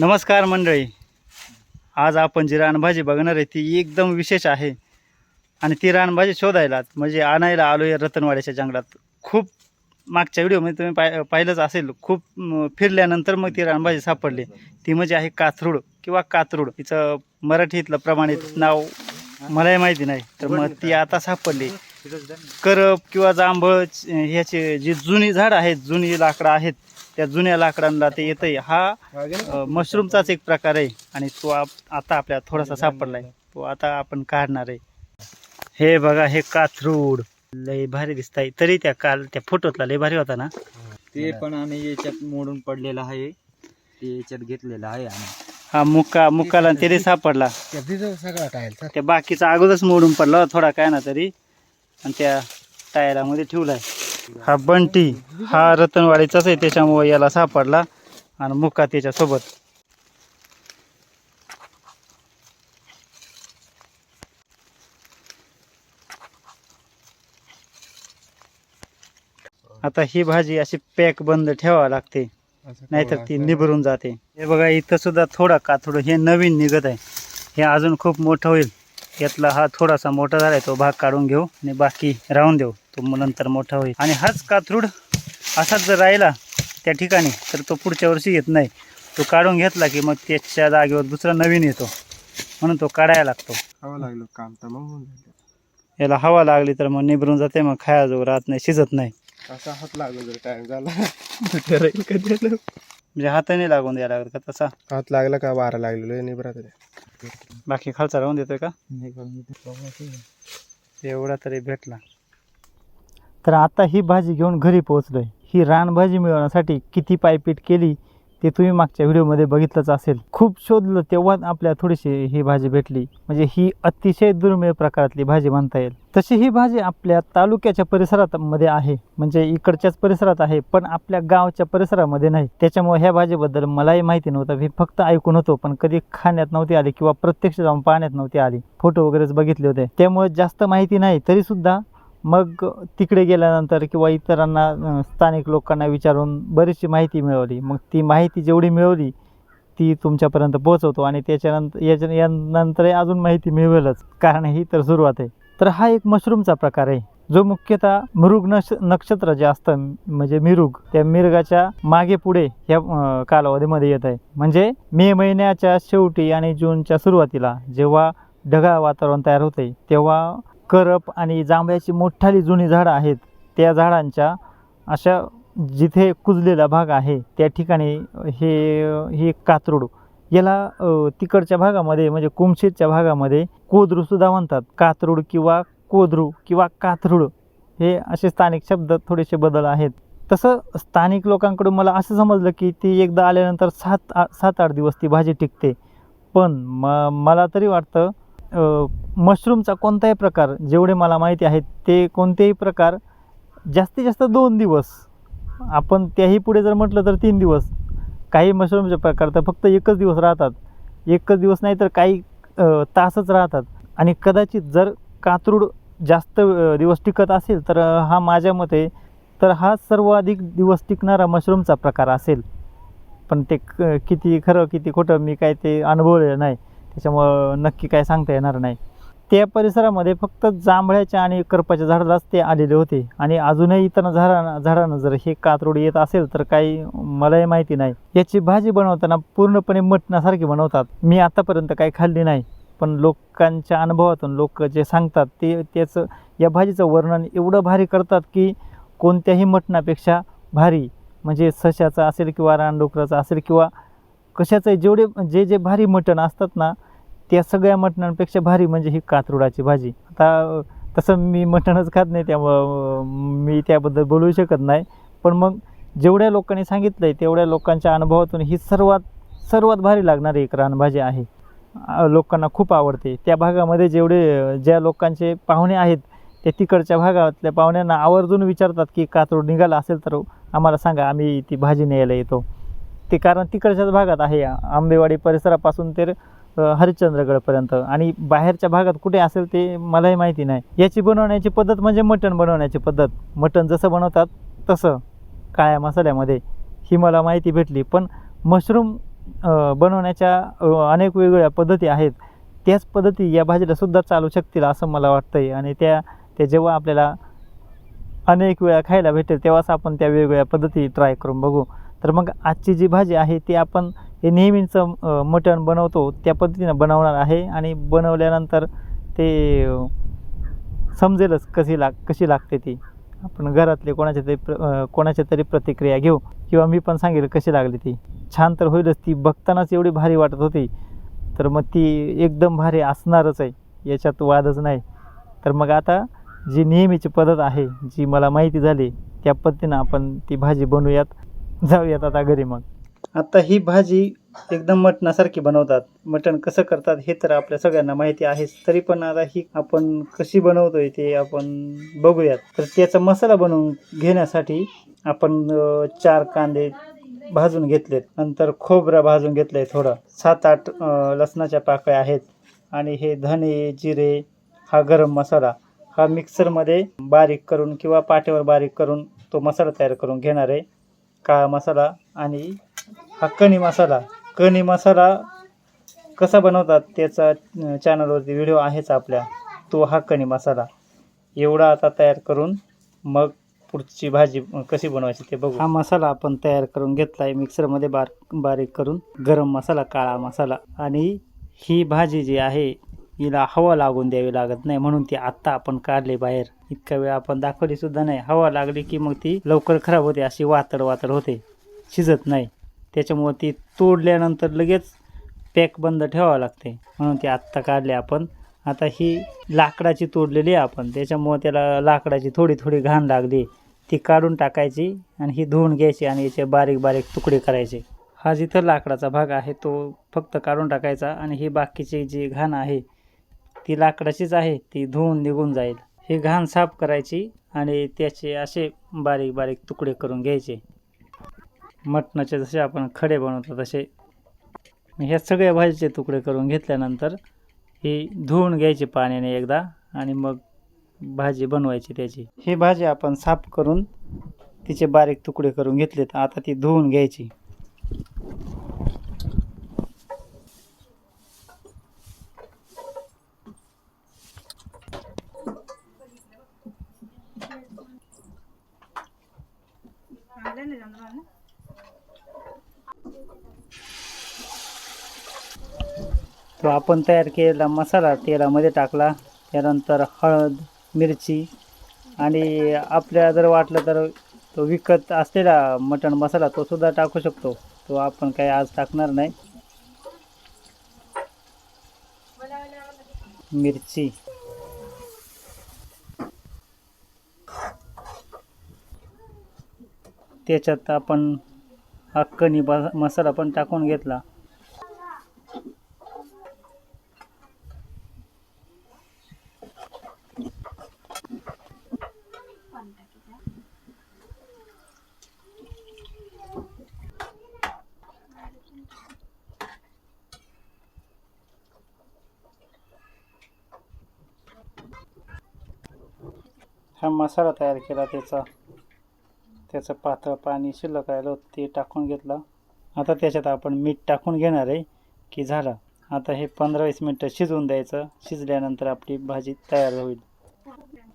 नमस्कार मंडळी. आज आपण जी रानभाजी बघणार आहे ती एकदम विशेष आहे. आणि ती रानभाजी शोधायला म्हणजे आणायला आलो आहे रतनवाड्याच्या जंगलात. खूप मागच्या व्हिडिओमध्ये तुम्ही पाय पाहिलंच असेल खूप फिरल्यानंतर मग ती रानभाजी सापडली. ती म्हणजे आहे काथरूड किंवा कातरूड. तिचं मराठीतलं प्रमाणित नाव मलाही माहिती नाही तर मग ती आता सापडली. करप किंवा जांभळ ह्याचे जी जुनी झाड आहेत जुनी लाकडं आहेत त्या जुन्या लाकडांना ते येतंय. हा मशरूमचाच एक प्रकार आहे आणि तो आप- आता आपल्याला थोडासा सापडलाय. तो आता आपण काढणार आहे. हे बघा हे काथरूड. लय भारी दिसत आहे तरी त्या काल त्या फोटोतला लय भारी होता ना? ते पण आम्ही याच्यात मोडून पडलेलं आहे. ते याच्यात घेतलेलं आहे आम्ही. हा मुक्का मुक्काला तरी सापडला. सगळा त्या बाकीचा अगोदरच मोडून पडला थोडा काय ना तरी. आणि त्या टायरामध्ये ठेवलाय. हा बंटी हा रतनवाडीचाच आहे त्याच्यामुळे याला सापडला आणि मुक्का त्याच्यासोबत. आता ही भाजी अशी पॅक बंद ठेवावी लागते नाहीतर ती निभरून जाते. हे बघा इथं सुद्धा थोडा काथोड हे नवीन निघत आहे. हे अजून खूप मोठं होईल. यातला हा थोडासा मोठा झालाय तो भाग काढून घेऊ आणि बाकी राहून देऊ. तो मग नंतर मोठा होईल. आणि हाच काथरूड असाच जर राहिला त्या ठिकाणी तर तो पुढच्या वर्षी येत नाही. तो काढून घेतला की मग त्याच्या जागेवर दुसरा नवीन येतो. म्हणून तो काढायला लागतो. हवं लागलो काम तर मग याला हवा लागली तर मग निभरून जाते मग खायाजवळ राहत नाही शिजत नाही. असा हात लागलो जर टाइम झाला ठरेल कधी म्हणजे हाताने लागून द्यायला लागत का तसा? हात लागला का वारा लागलेलो निबरात बाकी खालचा राहून देतोय का? एवढा तरी भेटला. तर आता ही भाजी घेऊन घरी पोहोचलोय. ही रानभाजी मिळवण्यासाठी किती पायपीट केली ते तुम्ही मागच्या व्हिडिओमध्ये बघितलंच असेल. खूप शोधलं तेव्हा आपल्या थोडीशी ही भाजी भेटली. म्हणजे ही अतिशय दुर्मिळ प्रकारातली भाजी म्हणता येईल. तशी ही भाजी आपल्या तालुक्याच्या परिसरात मध्ये आहे. म्हणजे इकडच्याच परिसरात आहे पण आपल्या गावच्या परिसरामध्ये नाही. त्याच्यामुळे ह्या भाजीबद्दल मलाही माहिती नव्हतं. मी फक्त ऐकून होतो पण कधी खाण्यात नव्हती आली किंवा प्रत्यक्ष जाऊन पाहण्यात नव्हती आली. फोटो वगैरेच बघितले होते. त्यामुळे जास्त माहिती नाही तरी सुद्धा मग तिकडे गेल्यानंतर किंवा इतरांना स्थानिक लोकांना विचारून बरीचशी माहिती मिळवली. मग ती माहिती जेवढी मिळवली ती तुमच्यापर्यंत पोहोचवतो आणि त्याच्यानंतर याच्या यानंतर अजून माहिती मिळवेलच. कारण ही तर सुरुवात आहे. तर हा एक मशरूमचा प्रकार आहे. जो मुख्यतः मृग नक्ष नक्षत्र जे असतं म्हणजे मिरुग त्या मिरगाच्या मागे पुढे ह्या कालावधीमध्ये येत आहे. म्हणजे मे महिन्याच्या शेवटी आणि जूनच्या सुरुवातीला जेव्हा ढगाळ वातावरण तयार होते तेव्हा करप आणि जांभळ्याची मोठाली जुनी झाडं आहेत त्या झाडांच्या अशा जिथे कुजलेला भाग आहे त्या ठिकाणी हे हे कातरूड. याला तिकडच्या भागामध्ये म्हणजे कुमशेतच्या भागामध्ये कोदरू सुद्धा म्हणतात. कातरूड किंवा कोदरू किंवा कातरूड हे असे स्थानिक शब्द थोडेसे बदल आहेत. तसं स्थानिक लोकांकडून मला असं समजलं की ती एकदा आल्यानंतर सात आ सात आठ दिवस ती भाजी टिकते. पण म मला तरी वाटतं मशरूमचा कोणताही प्रकार जेवढे मला माहिती आहेत ते कोणतेही प्रकार जास्तीत जास्त दोन दिवस. आपण त्याही पुढे जर म्हटलं तर तीन दिवस. काही मशरूमचे प्रकार तर फक्त एकच दिवस राहतात. एकच दिवस नाही तर काही तासच राहतात. आणि कदाचित जर कातरूड जास्त दिवस टिकत असेल तर हा माझ्या मते तर हा सर्वाधिक दिवस टिकणारा मशरूमचा प्रकार असेल. पण ते क किती खरं किती खोटं मी काय ते अनुभवलेलं नाही. त्याच्यामुळं नक्की काय सांगता येणार नाही. त्या परिसरामध्ये फक्त जांभळ्याच्या आणि करपाच्या झाडालाच ते आलेले होते. आणि अजूनही इतर झाडा झाडांना जर हे कातरोड येत असेल तर काही मलाही माहिती नाही. याची भाजी बनवताना पूर्णपणे मटणासारखी बनवतात. मी आतापर्यंत काही खाल्ली नाही पण लोकांच्या अनुभवातून लोक जे सांगतात ते त्याचं या भाजीचं वर्णन एवढं भारी करतात की कोणत्याही मटणापेक्षा भारी. म्हणजे सशाचं असेल किंवा रानडुकराचं असेल किंवा कशाचं जेवढे जे जे भारी मटण असतात ना त्या सगळ्या मटणांपेक्षा भारी म्हणजे ही कातरुडाची भाजी. आता तसं मी मटणच खात नाही त्यामुळं मी त्याबद्दल बोलू शकत नाही. पण मग जेवढ्या लोकांनी सांगितलं आहे तेवढ्या लोकांच्या अनुभवातून ही सर्वात सर्वात भारी लागणारी एक रानभाजी आहे. लोकांना खूप आवडते. त्या भागामध्ये जेवढे ज्या लोकांचे पाहुणे आहेत ते तिकडच्या भागातल्या पाहुण्यांना आवर्जून विचारतात की कातरूड निघाला असेल तर आम्हाला सांगा आम्ही ती भाजी न्यायला येतो. ते कारण तिकडच्याच भागात आहे. आंबेवाडी परिसरापासून तर हरिश्चंद्रगडपर्यंत. आणि बाहेरच्या भागात कुठे असेल ते मलाही माहिती नाही. याची बनवण्याची पद्धत म्हणजे मटण बनवण्याची पद्धत. मटण जसं बनवतात तसं काळ्या मसाल्यामध्ये ही मला माहिती भेटली. पण मशरूम बनवण्याच्या अनेक वेगवेगळ्या पद्धती आहेत. त्याच पद्धती या भाजीलासुद्धा चालू शकतील असं मला वाटतं आहे आणि त्या त्या जेव्हा आपल्याला अनेक वेळा खायला भेटेल तेव्हाच आपण त्या वेगवेगळ्या पद्धती ट्राय करून बघू. तर मग आजची जी भाजी आहे ती आपण हे नेहमीचं मटण बनवतो त्या पद्धतीनं बनवणार आहे आणि बनवल्यानंतर ते समजेलच कशी लाग कशी लागते ती. आपण घरातले कोणाच्या तरी प्र कोणाच्या तरी प्रतिक्रिया घेऊ किंवा मी पण सांगेल कशी लागली ती. छान तर होईलच ती बघतानाच एवढी भारी वाटत होती. तर मग ती एकदम भारी असणारच आहे याच्यात वादच नाही. तर मग आता जी नेहमीची पद्धत आहे जी मला माहिती झाली त्या पद्धतीनं आपण ती भाजी बनवूयात. जाऊयात आता घरी मग. आता ही भाजी एकदम मटणासारखी बनवतात. मटण कसं करतात हे तर आपल्या सगळ्यांना माहिती आहेच तरी पण आता ही आपण कशी बनवतोय ते आपण बघूयात. तर त्याचा मसाला बनवून घेण्यासाठी आपण चार कांदे भाजून घेतलेत. नंतर खोबरं भाजून घेतलंय थोडं. सात आठ लसणाच्या पाकळ्या आहेत. आणि हे धने जिरे हा गरम मसाला. हा मिक्सरमध्ये बारीक करून किंवा पाट्यावर बारीक करून तो मसाला तयार करून घेणार आहे. काळा मसाला आणि हा कणी मसाला कणी मसाला कसा बनवतात त्याचा चॅनलवरती व्हिडिओ आहेच आपल्या. तो हा कणी मसाला. एवढा आता तयार करून मग पुढची भाजी कशी बनवायची ते बघू. हा मसाला आपण तयार करून घेतला आहे मिक्सरमध्ये बार बारीक करून गरम मसाला काळा मसाला. आणि ही भाजी जी आहे हिला हवा लागून द्यावी लागत नाही म्हणून ती आत्ता आपण काढली बाहेर. इतका वेळ आपण दाखवली सुद्धा नाही. हवा लागली की मग ती लवकर खराब होते अशी वातड वातड होते. शिजत नाही. त्याच्यामुळं ती तोडल्यानंतर लगेच पॅक बंद ठेवावं लागते. म्हणून ती आत्ता काढली आपण. आता ही लाकडाची तोडलेली आहे आपण. त्याच्यामुळं त्याला लाकडाची थोडी थोडी घाण लागली. ती काढून टाकायची आणि ही धुवून घ्यायची आणि याचे बारीक बारीक तुकडे करायचे. हा जिथं लाकडाचा भाग आहे तो फक्त काढून टाकायचा आणि ही बाकीची जी घाण आहे ती लाकडाचीच आहे ती धुवून निघून जाईल. ही घाण साफ करायची आणि त्याचे असे बारीक बारीक तुकडे करून घ्यायचे. मटणाचे जसे आपण खडे बनवतो तसे. ह्या सगळ्या भाजीचे तुकडे करून घेतल्यानंतर ही धुवून घ्यायची पाण्याने एकदा आणि मग भाजी बनवायची त्याची. ही भाजी आपण साफ करून तिचे बारीक तुकडे करून घेतलेत. आता ती धुवून घ्यायची. तो आपण तयार केलेला मसाला तेलामध्ये टाकला. त्यानंतर हळद मिरची आणि आपल्याला जर वाटलं तर तो विकत असलेला मटण मसाला तो सुद्धा टाकू शकतो. तो आपण काही आज टाकणार नाही. मिरची. त्याच्यात आपण हक्कनी मसाला पण टाकून घेतला. हा मसाला तयार केला त्याचा. त्याचं पातळ पाणी शिल्लक राहिलं ते टाकून घेतलं. आता त्याच्यात आपण मीठ टाकून घेणार आहे की झालं. आता हे पंधरा वीस मिनटं शिजवून द्यायचं. शिजल्यानंतर आपली भाजी तयार होईल.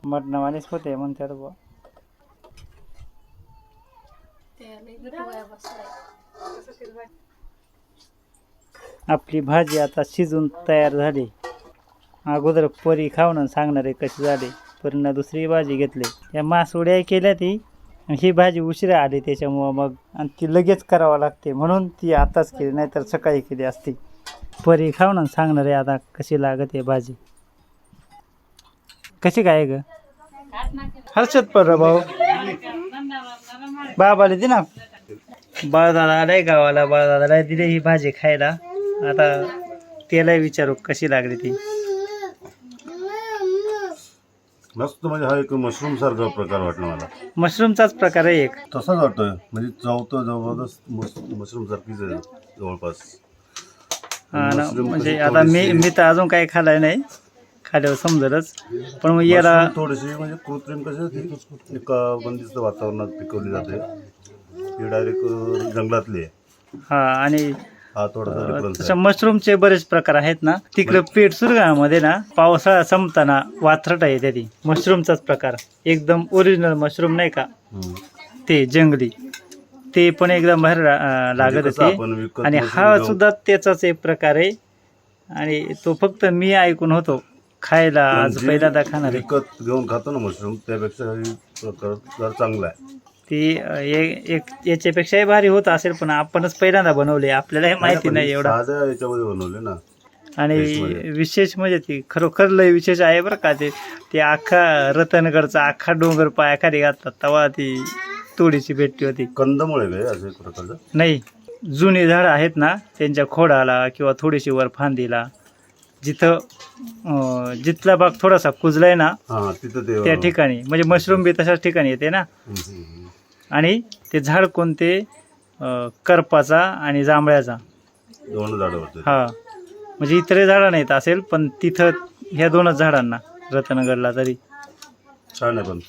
मटणावानीच होते म्हणतात बुवा. आपली भाजी आता शिजून तयार झाली. अगोदर परी खाऊन सांगणार आहे कशी झाली परीनं दुसरी भाजी घेतली. त्या मासवड्या केल्या ती. ही भाजी उशिरा आली त्याच्यामुळं मग आणि ती लगेच करावं लागते. म्हणून ती आताच केली नाहीतर सकाळी केली असती. परी खाऊन सांगणार आहे आता कशी लागत आहे भाजी. कशी काय ग? हर्षद पर भाऊ. बाबाला दे ना. बाळदादा आलाय गावाला बाळदादाला दिली ही भाजी खायला. आता त्याला विचारू कशी लागली ती. मस्त म्हणजे हा एक मशरूम सारखा प्रकार वाटला मला. मशरूमचाच प्रकार आहे एक. तसाच वाटतोय. म्हणजे चव तर जबरदस्त मशरूम सारखीच आहे. जवळपास. हा ना, मशरूम म्हणजे कशी आता मी थोडीशी- मी तर अजून काही खाल्लाय नाही. खाल्यावर समजलच. पण मग याला मशरूम थोडीशी म्हणजे कृत्रिम कशी ती एका बंदिस्त वातावरणात पिकवली जाते. ही डायरेक्ट जंगलातली आहे. हा आणि हा थोडासा तसं आहे. मशरूमचे बरेच प्रकार आहेत ना. तिकडे पेट सुरगामध्ये ना पावसाळा संपताना वात्रटा येते ती मशरूमचाच प्रकार. एकदम ओरिजिनल मशरूम नाही का? हम्म. ते जंगली. ते पण एकदम बाहेर रा- अं, लागत म्हणजे कसं होते. विकत आणि हा सुद्धा त्याचाच एक प्रकार आहे. आणि तो फक्त मी ऐकून होतो. खायला आज पहिल्यांदा खाणार आहे. विकत घेऊन खातो ना मशरूम त्यापेक्षा हे प्रकार जरा चांगला आहे. ती एक याच्यापेक्षाही भारी होत असेल पण आपणच पहिल्यांदा बनवले आपल्यालाही माहिती नाही एवढा. याच्यामध्ये बनवले ना. आणि. विशेष म्हणजे ती खरोखर लय विशेष आहे बरं का ते ते अख्खा रतनगडचा अख्खा डोंगर पायाखाली घातला तेव्हा ती तोडीची भेटली होती. कंदमुळे नाही जुनी झाडं आहेत ना त्यांच्या खोडाला किंवा थोडीशी वर फांदीला जिथं जिथला भाग थोडासा कुजलाय ना त्या ठिकाणी म्हणजे मशरूम बी तशाच ठिकाणी येते ना. आणि ते झाड कोणते? अं, करपाचा आणि जांभळ्याचा. दोन झाडं होते. हा. म्हणजे इतरही झाडं नाहीत असेल पण तिथं ह्या दोनच झाडांना रत्नगडला तरी. छान आहे पण.